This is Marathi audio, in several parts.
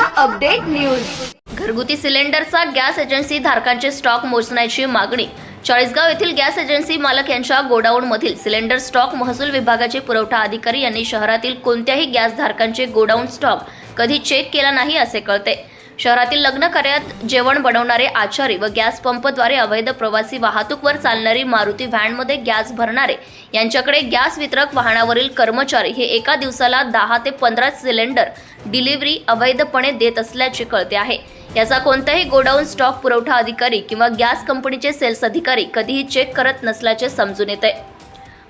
न्यूज. घरगुती सिलेंडरचा गॅस एजन्सी धारकांचे स्टॉक मोजण्याची मागणी. चाळीसगाव येथील गॅस एजन्सी मालक यांच्या गोडाऊनमधील सिलेंडर स्टॉक महसूल विभागाचे पुरवठा अधिकारी यांनी शहरातील कोणत्याही गॅस धारकांचे गोडाऊन स्टॉक कधी चेक केला नाही असे कळते. शहरातील लग्न कार्यात जेवण बनवणारे आचारी व गॅस पंपद्वारे अवैध प्रवासी वाहतूकवर चालणारी मारुती व्हॅनमध्ये गॅस भरणारे यांच्याकडे गॅस वितरक वाहनावरील कर्मचारी हे एका दिवसाला दहा ते पंधरा सिलेंडर डिलिव्हरी अवैधपणे देत असल्याचे कळते आहे. याचा कोणताही गोडाऊन स्टॉक पुरवठा अधिकारी किंवा गॅस कंपनीचे सेल्स अधिकारी कधीही चेक करत नसल्याचे समजून येते.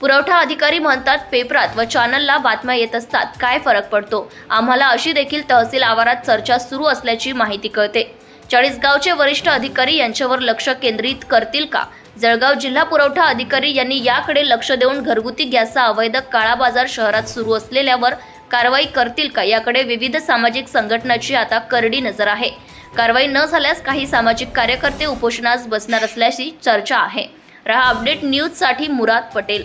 पुरवठा अधिकारी म्हणतात पेपरात व चॅनलला बातम्या येत असतात. काय फरक पडतो? आम्हाला अशी देखील तहसील आवारात चर्चा सुरू असल्याची माहिती कळते. चाळीसगावचे वरिष्ठ अधिकारी यांच्यावर लक्ष केंद्रित करतील का? जळगाव जिल्हा पुरवठा अधिकारी यांनी याकडे लक्ष देऊन घरगुती गॅसचा अवैध काळा बाजार शहरात सुरू असलेल्यावर कारवाई करतील का? याकडे विविध सामाजिक संघटनाची आता करडी नजर आहे. कारवाई न झाल्यास काही सामाजिक कार्यकर्ते उपोषणास बसणार असल्याची चर्चा आहे. रहा अपडेट न्यूजसाठी मुराद पटेल.